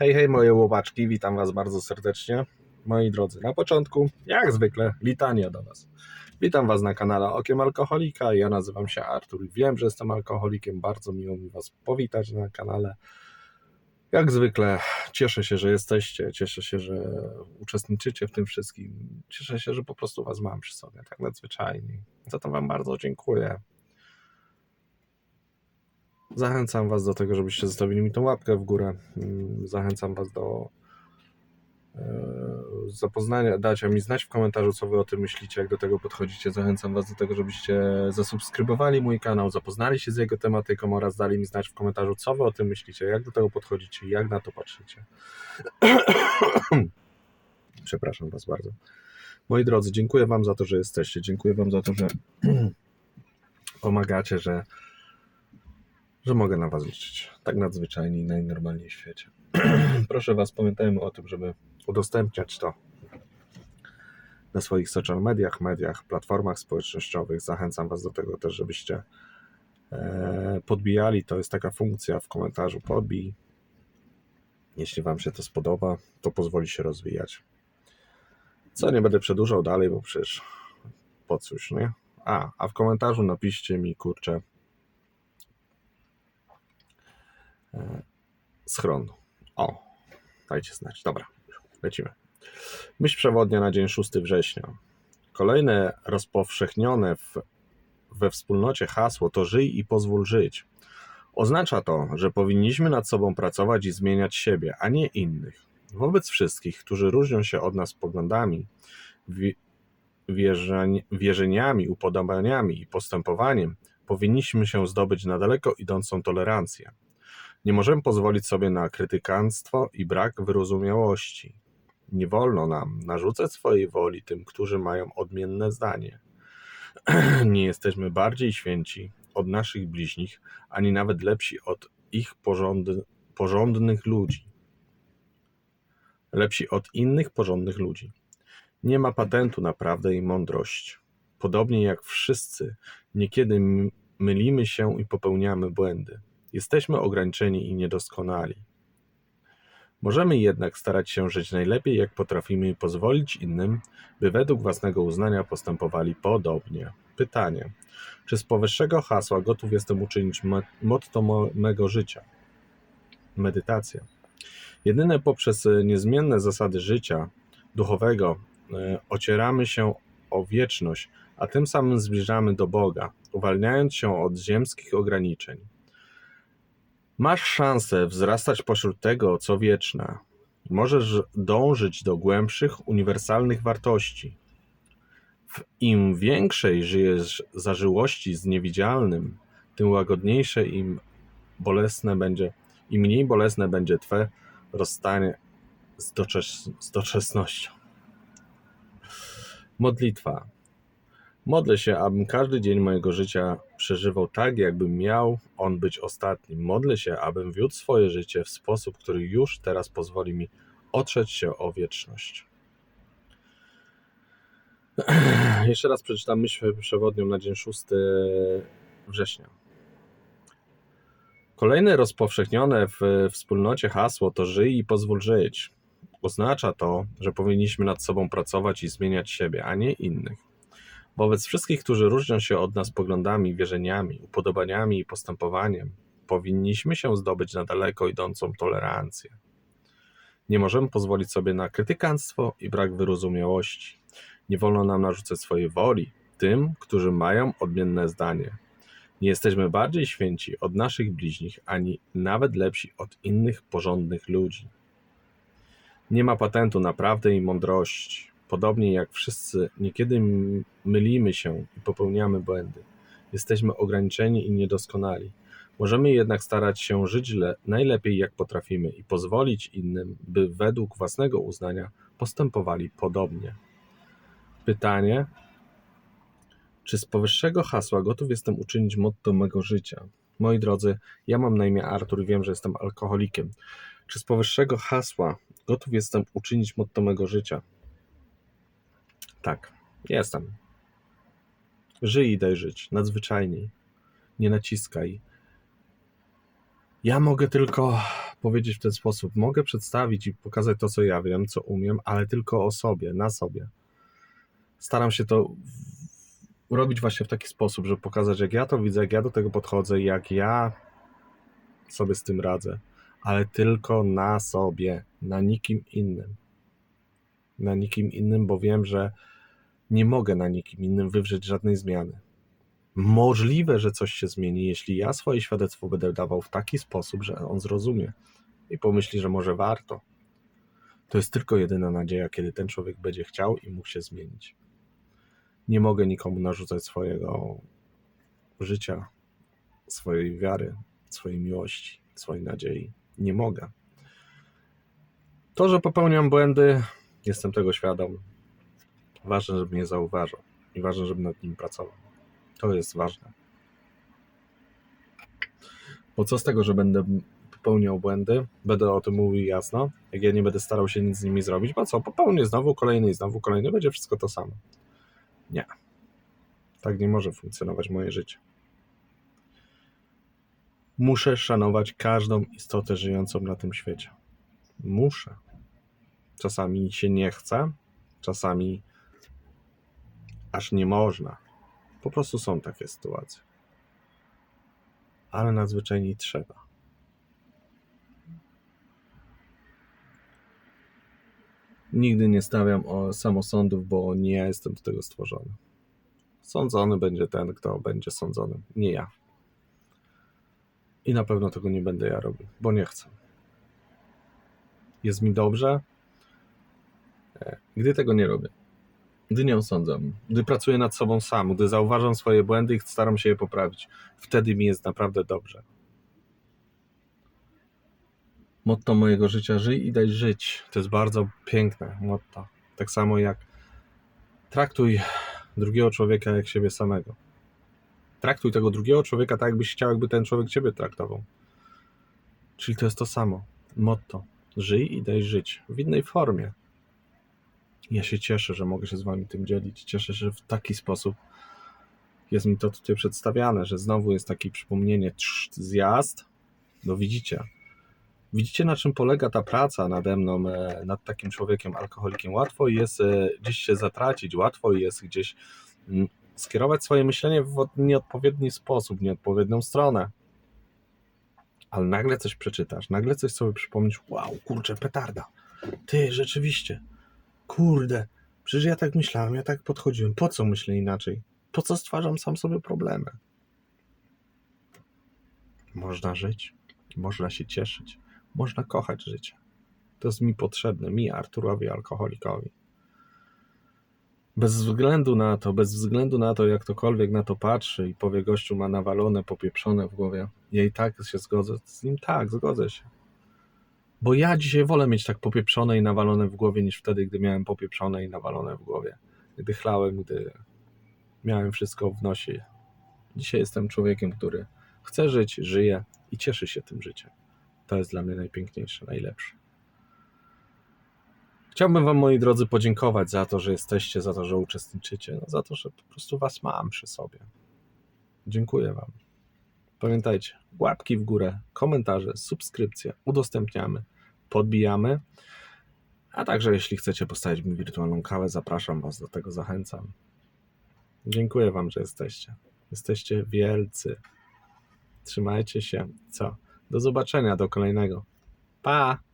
Hej, hej, moje łopaczki, witam Was bardzo serdecznie. Moi drodzy, na początku, jak zwykle, litania do Was. Witam Was na kanale Okiem Alkoholika. Ja nazywam się Artur i wiem, że jestem alkoholikiem. Bardzo miło mi Was powitać na kanale. Jak zwykle, cieszę się, że jesteście, cieszę się, że uczestniczycie w tym wszystkim. Cieszę się, że po prostu Was mam przy sobie, tak nadzwyczajnie. Za to Wam bardzo dziękuję. Zachęcam Was do tego, żebyście zostawili mi tą łapkę w górę. Mm, Zachęcam Was do e, zapoznania, dacia mi znać w komentarzu, co Wy o tym myślicie, jak do tego podchodzicie. Zachęcam Was do tego, żebyście zasubskrybowali mój kanał, zapoznali się z jego tematyką oraz dali mi znać w komentarzu, co Wy o tym myślicie, jak do tego podchodzicie, jak na to patrzycie. Przepraszam Was bardzo. Moi drodzy, dziękuję Wam za to, że jesteście. Dziękuję Wam za to, że pomagacie, że że mogę na Was liczyć. Tak nadzwyczajnie i najnormalniej w świecie. Proszę Was, pamiętajmy o tym, żeby udostępniać to na swoich social mediach, mediach, platformach społecznościowych. Zachęcam Was do tego też, żebyście e, podbijali. To jest taka funkcja w komentarzu podbij. Jeśli Wam się to spodoba, to pozwoli się rozwijać. Co nie będę przedłużał dalej, bo przecież po cóż, nie? A, a w komentarzu napiszcie mi, kurczę, schron. O, dajcie znać. Dobra, lecimy. Myśl przewodnia na dzień 6 września. Kolejne rozpowszechnione w, we wspólnocie hasło to żyj i pozwól żyć. Oznacza to, że powinniśmy nad sobą pracować i zmieniać siebie, a nie innych. Wobec wszystkich, którzy różnią się od nas poglądami, wierzeniami, upodobaniami i postępowaniem, powinniśmy się zdobyć na daleko idącą tolerancję. Nie możemy pozwolić sobie na krytykanstwo i brak wyrozumiałości. Nie wolno nam narzucać swojej woli tym, którzy mają odmienne zdanie. Nie jesteśmy bardziej święci od naszych bliźnich, ani nawet lepsi od ich porząd, porządnych ludzi. Lepsi od innych porządnych ludzi. Nie ma patentu na prawdę i mądrość. Podobnie jak wszyscy, niekiedy mylimy się i popełniamy błędy. Jesteśmy ograniczeni i niedoskonali. Możemy jednak starać się żyć najlepiej, jak potrafimy i pozwolić innym, by według własnego uznania postępowali podobnie. Pytanie: czy z powyższego hasła gotów jestem uczynić mo- motto mo- mego życia? Medytacja. Jedyne poprzez niezmienne zasady życia duchowego e, ocieramy się o wieczność, a tym samym zbliżamy do Boga, uwalniając się od ziemskich ograniczeń. Masz szansę wzrastać pośród tego, co wieczne. Możesz dążyć do głębszych, uniwersalnych wartości. W im większej żyjesz zażyłości z niewidzialnym, tym łagodniejsze im bolesne będzie, im mniej bolesne będzie Twe rozstanie z, doczes, z doczesnością. Modlitwa. Modlę się, abym każdy dzień mojego życia przeżywał tak, jakby miał on być ostatnim. Modlę się, abym wiódł swoje życie w sposób, który już teraz pozwoli mi otrzeć się o wieczność. Jeszcze raz przeczytam myśl przewodnią na dzień 6 września. Kolejne rozpowszechnione w wspólnocie hasło to żyj i pozwól żyć. Oznacza to, że powinniśmy nad sobą pracować i zmieniać siebie, a nie innych. Wobec wszystkich, którzy różnią się od nas poglądami, wierzeniami, upodobaniami i postępowaniem, powinniśmy się zdobyć na daleko idącą tolerancję. Nie możemy pozwolić sobie na krytykanstwo i brak wyrozumiałości. Nie wolno nam narzucać swojej woli tym, którzy mają odmienne zdanie. Nie jesteśmy bardziej święci od naszych bliźnich, ani nawet lepsi od innych porządnych ludzi. Nie ma patentu na prawdę i mądrość. Podobnie jak wszyscy, niekiedy mylimy się i popełniamy błędy. Jesteśmy ograniczeni i niedoskonali. Możemy jednak starać się żyć le- najlepiej jak potrafimy i pozwolić innym, by według własnego uznania postępowali podobnie. Pytanie: czy z powyższego hasła gotów jestem uczynić motto mego życia? Moi drodzy, ja mam na imię Artur i wiem, że jestem alkoholikiem. Czy z powyższego hasła gotów jestem uczynić motto mego życia? Tak, jestem. Żyj i daj żyć, nadzwyczajniej. Nie naciskaj. Ja mogę tylko powiedzieć w ten sposób: Mogę przedstawić i pokazać to, co ja wiem, co umiem, ale tylko o sobie, na sobie. Staram się to robić właśnie w taki sposób, żeby pokazać, jak ja to widzę, jak ja do tego podchodzę, jak ja sobie z tym radzę, ale tylko na sobie, na nikim innym. Na nikim innym, bo wiem, że nie mogę na nikim innym wywrzeć żadnej zmiany. Możliwe, że coś się zmieni, jeśli ja swoje świadectwo będę dawał w taki sposób, że on zrozumie i pomyśli, że może warto. To jest tylko jedyna nadzieja, kiedy ten człowiek będzie chciał i mógł się zmienić. Nie mogę nikomu narzucać swojego życia, swojej wiary, swojej miłości, swojej nadziei. Nie mogę. To, że popełniam błędy, jestem tego świadom. Ważne, żeby mnie zauważał i ważne, żeby nad nim pracował. To jest ważne. Bo co z tego, że będę popełniał błędy, będę o tym mówił jasno, jak ja nie będę starał się nic z nimi zrobić, bo co, popełnię znowu kolejny i znowu kolejny, będzie wszystko to samo. Nie. Tak nie może funkcjonować moje życie. Muszę szanować każdą istotę żyjącą na tym świecie. Muszę. Czasami się nie chce, czasami aż nie można. Po prostu są takie sytuacje. Ale nadzwyczajnie trzeba. Nigdy nie stawiam o samosądów, bo nie ja jestem do tego stworzony. Sądzony będzie ten, kto będzie sądzony, nie ja. I na pewno tego nie będę ja robił, bo nie chcę. Jest mi dobrze, e, gdy tego nie robię. Gdy nie osądzam, gdy pracuję nad sobą sam, gdy zauważam swoje błędy i staram się je poprawić, wtedy mi jest naprawdę dobrze. Motto mojego życia: żyj i daj żyć. To jest bardzo piękne motto. Tak samo jak traktuj drugiego człowieka jak siebie samego. Traktuj tego drugiego człowieka tak, jakbyś chciał, jakby ten człowiek ciebie traktował. Czyli to jest to samo. Motto: żyj i daj żyć w innej formie. Ja się cieszę, że mogę się z Wami tym dzielić. Cieszę się, że w taki sposób jest mi to tutaj przedstawiane, że znowu jest takie przypomnienie, trz, zjazd. No widzicie, widzicie na czym polega ta praca nade mną, e, nad takim człowiekiem, alkoholikiem. Łatwo jest e, gdzieś się zatracić, łatwo jest gdzieś mm, skierować swoje myślenie w od- nieodpowiedni sposób, w nieodpowiednią stronę. Ale nagle coś przeczytasz, nagle coś sobie przypomnisz, wow, kurczę, petarda. Ty, rzeczywiście, kurde, przecież ja tak myślałem, ja tak podchodziłem. Po co myślę inaczej? Po co stwarzam sam sobie problemy? Można żyć, można się cieszyć, można kochać życie. To jest mi potrzebne, mi, Arturowi, alkoholikowi. Bez względu na to, bez względu na to, jak ktokolwiek na to patrzy i powie, gościu ma nawalone, popieprzone w głowie, ja i tak się zgodzę z nim, tak, zgodzę się. Bo ja dzisiaj wolę mieć tak popieprzone i nawalone w głowie, niż wtedy, gdy miałem popieprzone i nawalone w głowie. Gdy chlałem, gdy miałem wszystko w nosie. Dzisiaj jestem człowiekiem, który chce żyć, żyje i cieszy się tym życiem. To jest dla mnie najpiękniejsze, najlepsze. Chciałbym Wam, moi drodzy, podziękować za to, że jesteście, za to, że uczestniczycie, no, za to, że po prostu Was mam przy sobie. Dziękuję Wam. Pamiętajcie, łapki w górę, komentarze, subskrypcje, udostępniamy, podbijamy. A także, jeśli chcecie postawić mi wirtualną kawę, zapraszam Was do tego, zachęcam. Dziękuję Wam, że jesteście. Jesteście wielcy. Trzymajcie się. Co? Do zobaczenia, do kolejnego. Pa!